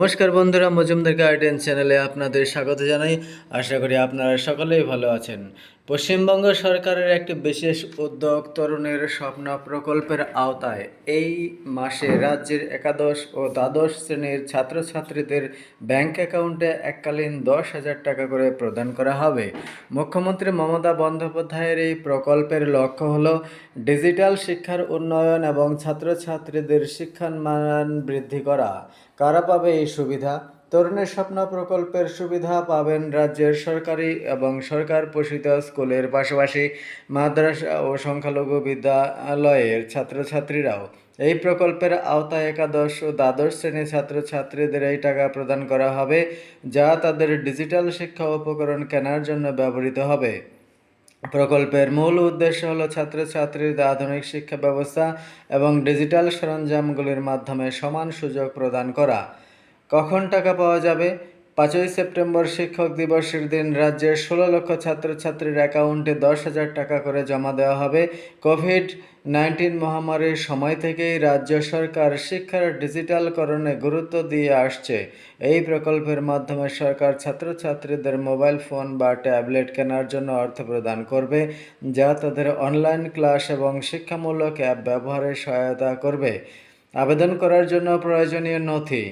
নমস্কার বন্ধুরা, মজুমদার গার্ডেন চ্যানেলে আপনাদের স্বাগত জানাই। আশা করি আপনারা সকলেই ভালো আছেন। পশ্চিমবঙ্গ সরকারের একটি বিশেষ উদ্যোগ তরুণের স্বপ্ন প্রকল্পের আওতায় এই মাসে রাজ্যের একাদশ ও দ্বাদশ শ্রেণির ছাত্রছাত্রীদের ব্যাংক অ্যাকাউন্টে এককালীন দশ হাজার টাকা করে প্রদান করা হবে। মুখ্যমন্ত্রী মমতা বন্দ্যোপাধ্যায়ের এই প্রকল্পের লক্ষ্য হল ডিজিটাল শিক্ষার উন্নয়ন এবং ছাত্রছাত্রীদের শিক্ষার মান বৃদ্ধি করা। কারা পাবে এই সুবিধা? তরুণের স্বপ্ন প্রকল্পের সুবিধা পাবেন রাজ্যের সরকারি এবং সরকার পোষিত স্কুলের পাশাপাশি মাদ্রাসা ও সংখ্যালঘু বিদ্যালয়ের ছাত্রছাত্রীরাও। এই প্রকল্পের আওতায় একাদশ ও দ্বাদশ শ্রেণির ছাত্রছাত্রীদের এই টাকা প্রদান করা হবে, যা তাদের ডিজিটাল শিক্ষা উপকরণ কেনার জন্য ব্যবহৃত হবে। প্রকল্পের মূল উদ্দেশ্য হল ছাত্রছাত্রীদের আধুনিক শিক্ষা ব্যবস্থা এবং ডিজিটাল সরঞ্জামগুলির মাধ্যমে সমান সুযোগ প্রদান করা। কখন টাকা পাওয়া যাবে? পাঁচই সেপ্টেম্বর শিক্ষক দিবসের দিন রাজ্যের ষোলো লক্ষ ছাত্রছাত্রীর অ্যাকাউন্টে দশ হাজার টাকা করে জমা দেওয়া হবে। কোভিড নাইন্টিন মহামারীর সময় থেকেই রাজ্য সরকার শিক্ষার ডিজিটালকরণে গুরুত্ব দিয়ে আসছে। এই প্রকল্পের মাধ্যমে সরকার ছাত্রছাত্রীদের মোবাইল ফোন বা ট্যাবলেট কেনার জন্য অর্থ প্রদান করবে, যা তাদের অনলাইন ক্লাস এবং শিক্ষামূলক অ্যাপ ব্যবহারে সহায়তা করবে। আবেদন করার জন্য প্রয়োজনীয় নথি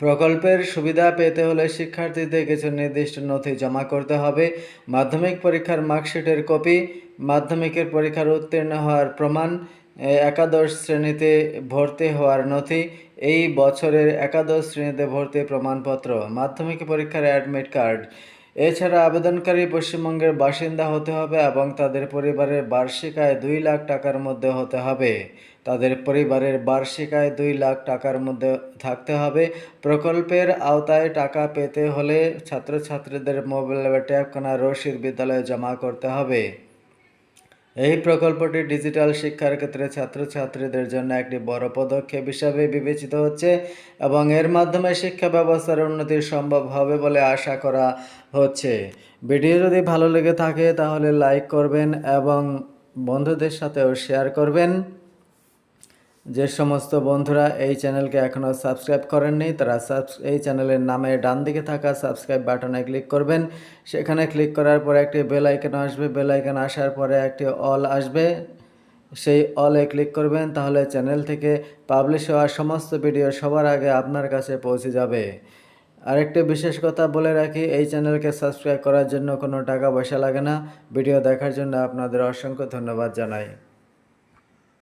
প্রকল্পের সুবিধা পেতে হলে শিক্ষার্থীদের কিছু নির্দিষ্ট নথি জমা করতে হবে। মাধ্যমিক পরীক্ষার মার্কশিটের কপি, মাধ্যমিকের পরীক্ষার উত্তীর্ণ হওয়ার প্রমাণ একাদশ শ্রেণীতে ভর্তি হওয়ার নথি, এই বছরের একাদশ শ্রেণীতে ভর্তি প্রমাণপত্র, মাধ্যমিক পরীক্ষার অ্যাডমিট কার্ড এছাড়া আবেদনকারী পশ্চিমবঙ্গের বাসিন্দা হতে হবে এবং তাদের পরিবারের বার্ষিক আয় দুই লাখ টাকার মধ্যে হতে হবে। তাদের পরিবারের বার্ষিক আয় দুই লাখ টাকার মধ্যে থাকতে হবে। প্রকল্পের আওতায় টাকা পেতে হলে ছাত্রছাত্রীদের মোবাইল বা ট্যাব রসিদ বিদ্যালয়ে জমা করতে হবে। এই প্রকল্পটি ডিজিটাল শিক্ষার ক্ষেত্রে ছাত্রছাত্রীদের জন্য একটি বড় পদক্ষেপ হিসাবে বিবেচিত হচ্ছে এবং এর মাধ্যমে শিক্ষা ব্যবস্থার উন্নতি সম্ভব হবে বলে আশা করা হচ্ছে। ভিডিও যদি ভালো লেগে থাকে তাহলে লাইক করবেন এবং বন্ধুদের সাথেও শেয়ার করবেন। যে সমস্ত বন্ধুরা এই চ্যানেলকে এখনও সাবস্ক্রাইব করেননি, তারা এই চ্যানেলের নামে ডান দিকে থাকা সাবস্ক্রাইব বাটনে ক্লিক করবেন। সেখানে ক্লিক করার পরে একটি বেল আইকন আসবে। বেল আইকন আসার পরে একটি অল আসবে। সেই অলে ক্লিক করবেন, তাহলে চ্যানেল থেকে পাবলিশ হওয়া সমস্ত ভিডিও সবার আগে আপনার কাছে পৌঁছে যাবে। আরেকটি বিশেষ কথা বলে রাখি, এই চ্যানেলকে সাবস্ক্রাইব করার জন্য কোনো টাকা পয়সা লাগে না। ভিডিও দেখার জন্য আপনাদের অসংখ্য ধন্যবাদ জানাই।